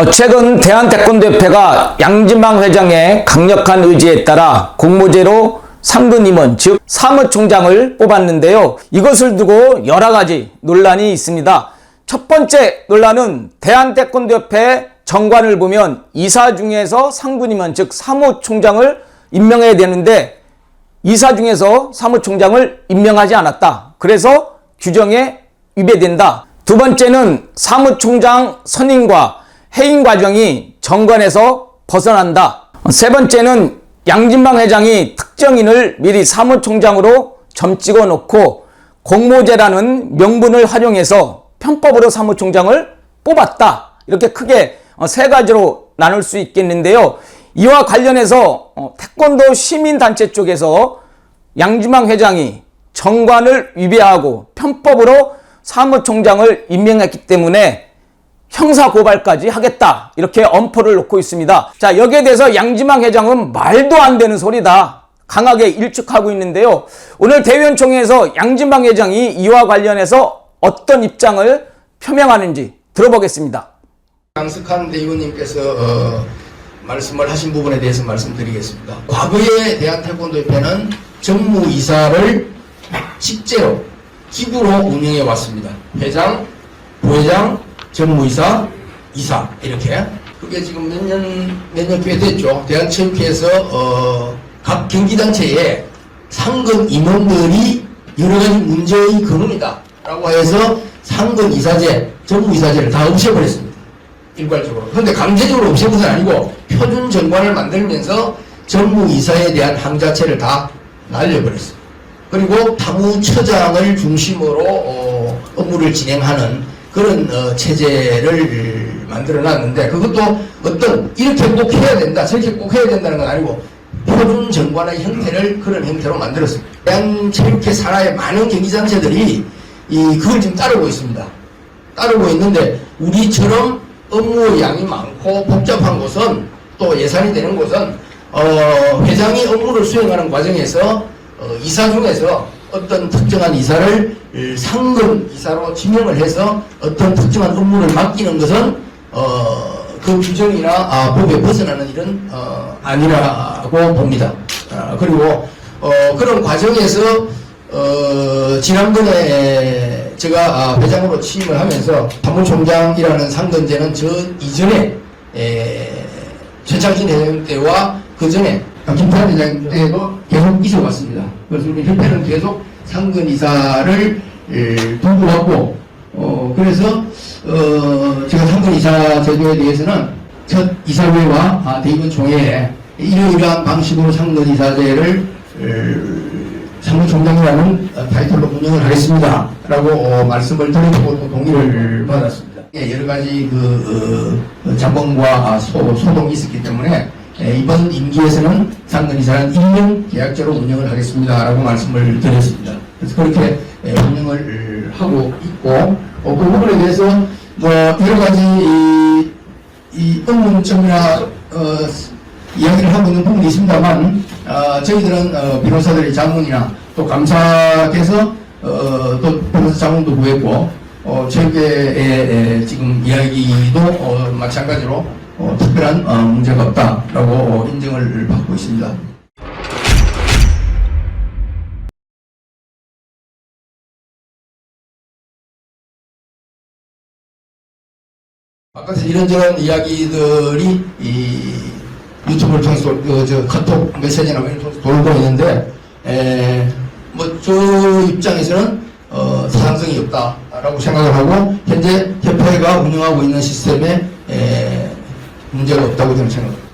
어, 최근 대한태권도협회가 양진방 회장의 강력한 의지에 따라 공모제로 상근 임원 즉 사무총장을 뽑았는데요. 이것을 두고 여러 가지 논란이 있습니다. 첫 번째 논란은 대한태권도협회 정관을 보면 이사 중에서 상근 임원 즉 사무총장을 임명해야 되는데 이사 중에서 사무총장을 임명하지 않았다. 그래서 규정에 위배된다. 두 번째는 사무총장 선임과 해임 과정이 정관에서 벗어난다. 세 번째는 양진방 회장이 특정인을 미리 사무총장으로 점 찍어 놓고 공모제라는 명분을 활용해서 편법으로 사무총장을 뽑았다. 이렇게 크게 어, 세 가지로 나눌 수 있겠는데요. 이와 관련해서 어, 태권도 시민단체 쪽에서 양진방 회장이 정관을 위배하고 편법으로 사무총장을 임명했기 때문에 형사 고발까지 하겠다 이렇게 엄포를 놓고 있습니다. 자 여기에 대해서 양지망 회장은 말도 안 되는 소리다 강하게 일축하고 있는데요. 오늘 대의원총회에서 양진방 회장이 이와 관련해서 어떤 입장을 표명하는지 들어보겠습니다. 강석한 대의원님께서 어, 말씀을 하신 부분에 대해서 말씀드리겠습니다. 과거에 대한태권도협회는 정무이사를 직제로 기구로 운영해 왔습니다. 회장, 부회장, 정무이사, 이사 이렇게 그게 지금 몇 년 몇년 꽤 됐죠. 대한체육회에서 어, 각 경기단체에 상근 임원들이 여러 가지 문제의 근원이다 라고 해서 상근 이사제, 정무이사제를 다 없애버렸습니다. 일괄적으로. 그런데 강제적으로 없애는 건 아니고 표준 정관을 만들면서 정무이사에 대한 항자체를 다 날려버렸어요. 그리고 사무처장을 중심으로 어, 업무를 진행하는 그런 어, 체제를 만들어 놨는데 그것도 어떤 이렇게 꼭 해야 된다 저렇게 꼭 해야 된다는 건 아니고 표준 정관의 형태를 그런 형태로 만들었습니다. 대한체육회 산하의 많은 경기단체들이 이 그걸 지금 따르고 있습니다. 따르고 있는데 우리처럼 업무 양이 많고 복잡한 곳은 또 예산이 되는 곳은 어, 회장이 업무를 수행하는 과정에서 어, 이사 중에서 어떤 특정한 이사를 상근 이사로 지명을 해서 어떤 특정한 업무를 맡기는 것은 어, 그 규정이나 아, 법에 벗어나는 일은 어, 아니라고 봅니다. 아, 그리고 어, 그런 과정에서 어, 지난번에 제가 아, 회장으로 취임을 하면서 사무총장이라는 상근제는 저 이전에 에, 최창진 회장 때와 그 전에 김태환 회장 때도 계속 있어왔습니다. 그래서 우리 협회는 계속 상근 이사를 에, 두고 왔고 어, 그래서 어, 제가 상근 이사 제도에 대해서는 첫 이사회와 아, 대의원 총회에 이러이러한 방식으로 상근 이사제를 사무총장이라는 어, 타이틀로 운영을 하겠습니다. 라고 어, 말씀을 드리고 또 동의를 받았습니다. 예, 여러 가지 그 어, 자본과 소, 소동이 있었기 때문에 예, 이번 임기에서는 상근 이사는 1년 계약제로 운영을 하겠습니다. 라고 말씀을 드렸습니다. 그래서 그렇게 예, 운영을 하고 있고 어, 그 부분에 대해서 뭐 여러 가지 이, 이 의문점이나 어, 이야기를 하고 있는 부분이 있습니다만 어, 저희들은 어, 변호사들의 자문이나 또 감사께서 어, 또 변호사 자문도 구했고 어, 저에게 지금 이야기도 어, 마찬가지로 어, 특별한 어, 문제가 없다라고 어, 인정을 받고 있습니다. 바깥에서 이런저런 이야기들이 이 유튜브를 통해서 그, 저 카톡 메시지나 이런 통해서 돌고 있는데 뭐저 입장에서는 어, 사상성이 없다라고 생각을 하고 현재 협회가 운영하고 있는 시스템에 에, 문제가 없다고 저는 생각합니다.